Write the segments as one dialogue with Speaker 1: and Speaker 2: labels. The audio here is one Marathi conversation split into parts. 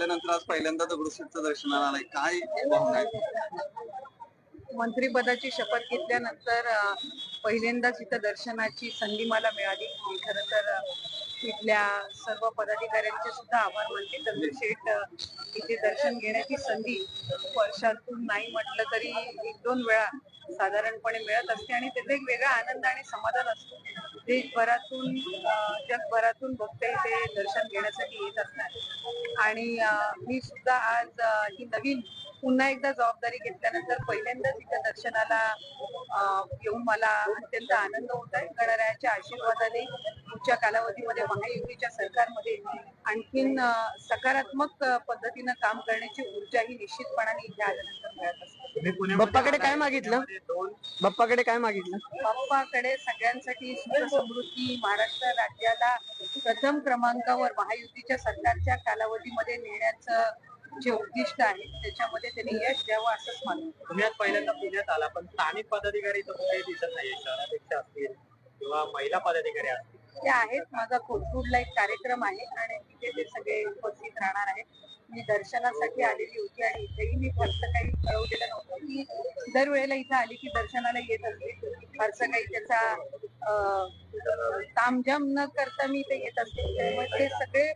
Speaker 1: त्यानंतर आज पहिल्यांदा दगडूशेठचं दर्शनाला आलाय काय भावना आहे
Speaker 2: मंत्रीपदाची शपथ घेतल्यानंतर पहिल्यांदाच इथं दर्शनाची संधी मला मिळाली. मी खरं तर इथल्या सर्व पदाधिकाऱ्यांचे सुद्धा आभार मानते. दगडूशेठ इथे दर्शन घेण्याची संधी वर्षातून नाही म्हटलं तरी एक दोन वेळा साधारणपणे मिळत असते आणि त्याचा एक वेगळा आनंद आणि समाधान असतो. देशभरातून जगभरातून भक्त इथे दर्शन घेण्यासाठी येत असतात. आणि मी सुद्धा आज ही नवीन पुन्हा एकदा जबाबदारी घेतल्यानंतर पहिल्यांदाच इथे दर्शनाला येऊन मला अत्यंत आनंद होत आहे गणरायाच्या आशीर्वादाने पुढच्या कालावधीमध्ये महायुतीच्या सरकारमध्ये आणखीन सकारात्मक पद्धतीनं काम करण्याची ऊर्जा ही निश्चितपणाने इथे आल्यानंतर मिळत असते.
Speaker 3: बाप्पाकडे काय मागितलं? बाप्पाकडे काय मागितलं?
Speaker 2: बाप्पाकडे सगळ्यांसाठी सुख समृद्धी महाराष्ट्र राज्याला प्रथम क्रमांकावर महायुतीच्या सरकारच्या कालावधीमध्ये नेण्याचं जे उद्दिष्ट आहे त्याच्यामध्ये त्यांनी यश द्यावं असंच
Speaker 4: तुम्ही आज पहिल्यांदा पुण्यात आला पण स्थानिक पदाधिकारी इथं कुठेही दिसत नाहीये शहराध्यक्ष असतील किंवा महिला पदाधिकारी असतील.
Speaker 2: ते आहेत माझा कोथरूडला एक कार्यक्रम आहे आणि तिथे ते सगळे उपस्थित राहणार आहेत मी दर्शनासाठी आलेली होती आणि इथेही मी फारसं काही कळवलेलं नव्हतं. की दरवेळेला इथं आली की दर्शनाला येत असते. फारसं काही त्याचा तामझाम न करता मी इथे येत असते. त्यामुळे ते सगळे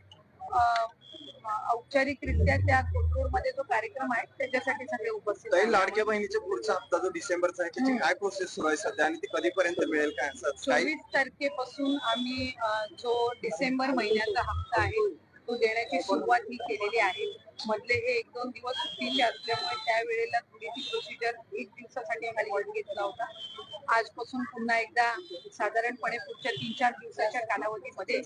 Speaker 2: औपचारिकरित्या त्या कोथरूडमध्ये जो कार्यक्रम आहे त्याच्यासाठी सगळे उपस्थित
Speaker 1: ताई. लाडक्या बहिणीचा पुढचा हप्ता जो डिसेंबरचा आहे त्याची काय प्रोसेस सुरू आहे सध्या आणि ती कधीपर्यंत मिळेल काय असं काही
Speaker 2: चोवीस तारखेपासून आम्ही अ, जो डिसेंबर महिन्याचा हप्ता आहे तो देण्याची सुरुवात ही केलेली आहे. मधले हे एक दोन दिवस सुट्टीचे असल्यामुळे त्यावेळेला थोडी ती प्रोसिजर एक दिवसासाठी खाली वर घेतला होता. आजपासून पुन्हा एकदा साधारणपणे पुढच्या तीन चार दिवसाच्या कालावधीमध्ये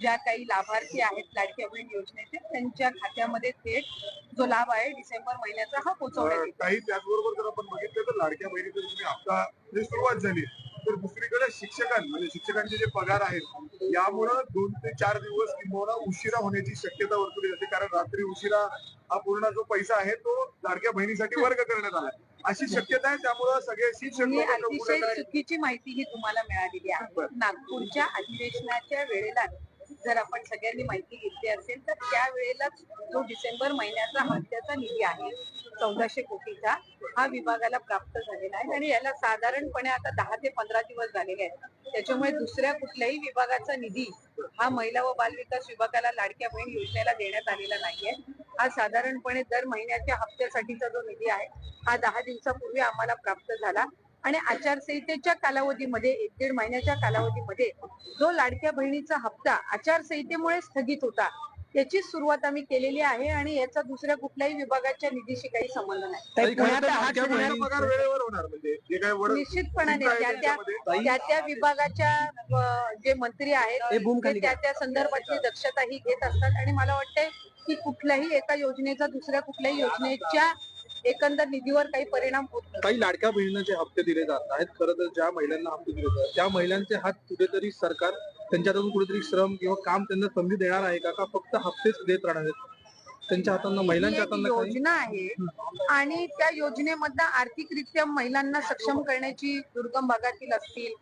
Speaker 2: ज्या काही लाभार्थी आहेत लाडक्या बहीण योजनेचे त्यांच्या खात्यामध्ये थेट जो लाभ आहे डिसेंबर महिन्याचा हा पोहोचवण्यात येईल
Speaker 5: काही त्याचबरोबर जर आपण बघितलं तर लाडक्या बहिणीचं तुम्ही हप्ता जे सुरुवात झाली. तर दुसरीकडे शिक्षकां म्हणजे शिक्षकांचे जे पगार आहेत यामुळं दोन ते चार दिवस किंवा उशिरा होण्याची शक्यता वर्तवली जाते. कारण रात्री उशिरा हा पूर्ण जो पैसा आहे तो लाडक्या बहिणीसाठी वर्ग करण्यात आला. अशी शक्यता आहे त्यामुळं सगळे शिक्षक
Speaker 2: ही अतिशय चुकीची माहिती ही तुम्हाला मिळालेली आहे. नागपूरच्या अधिवेशनाच्या वेळेला जर आपण सगळ्यांनी माहिती घेतली असेल तर त्यावेळेलाच जो डिसेंबर महिन्याचा हप्त्याचा निधी आहे चौदाशे कोटीचा हा विभागाला प्राप्त झालेला आहे. आणि याला साधारणपणे आता दहा ते पंधरा दिवस झालेले आहेत. त्याच्यामुळे दुसऱ्या कुठल्याही विभागाचा निधी हा महिला व बालविकास विभागाला लाडक्या बहीण योजनेला देण्यात आलेला नाहीये. हा साधारणपणे दर महिन्याच्या हप्त्यासाठीचा जो निधी आहे हा दहा दिवसापूर्वी आम्हाला प्राप्त झाला. आणि आचारसंहितेच्या कालावधीमध्ये एक दीड महिन्याच्या कालावधीमध्ये जो लाडक्या बहिणीचा हप्ता आचारसंहितेमुळे स्थगित होता त्याची सुरुवात आम्ही केलेली आहे आणि याचा दुसऱ्या कुठल्याही विभागाच्या निधीशी काही संबंध नाही.
Speaker 5: म्हणजे
Speaker 2: निश्चितपणाने त्या त्या
Speaker 5: त्यांच्यामध्ये.
Speaker 2: त्या त्या विभागाच्या जे मंत्री आहेत ते त्या त्या संदर्भातली दक्षता ही घेत असतात. आणि मला वाटतंय की कुठल्याही एका योजनेचा दुसऱ्या कुठल्याही योजनेच्या एकंदर निधीवर काही परिणाम होत नाही
Speaker 6: काही लाडक्या बहिणींना जे हप्ते दिले जात आहेत खरं तर ज्या महिलांना हप्ते दिले जातात त्या महिलांचे हात कुठेतरी सरकार त्यांच्यातून कुठेतरी श्रम किंवा काम त्यांना संधी देणार आहे का? का फक्त हप्तेच देत राहणार आहेत? त्यांच्या हातांना महिलांच्या हातांना
Speaker 2: योजना आहे. आणि त्या योजनेमधनं आर्थिकरित्या महिलांना सक्षम करण्याची दुर्गम भागातील असतील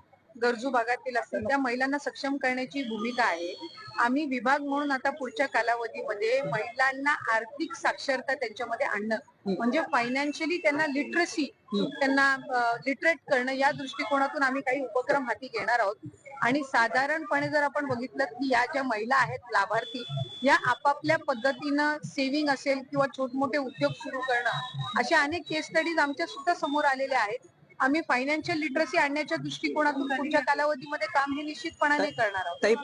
Speaker 2: गरजू भागातील असतील त्या महिलांना सक्षम करण्याची भूमिका आहे. आम्ही विभाग म्हणून आता पुढच्या कालावधीमध्ये महिलांना आर्थिक साक्षरता त्यांच्यामध्ये आणणं म्हणजे फायनान्शियली त्यांना लिटरसी त्यांना लिटरेट करणं या दृष्टिकोनातून आम्ही काही उपक्रम हाती घेणार आहोत. आणि साधारणपणे जर आपण बघितलं की या ज्या महिला आहेत लाभार्थी या आपापल्या पद्धतीनं सेव्हिंग असेल किंवा छोटमोठे उद्योग सुरू करणं अशा अनेक केस स्टडीज आमच्या सुद्धा समोर आलेल्या आहेत. आम्ही फायनान्शियल लिटरसी आणण्याच्या दृष्टिकोनातून पुढच्या कालावधीमध्ये काम हे निश्चितपणाने करणार आहोत.
Speaker 3: ताई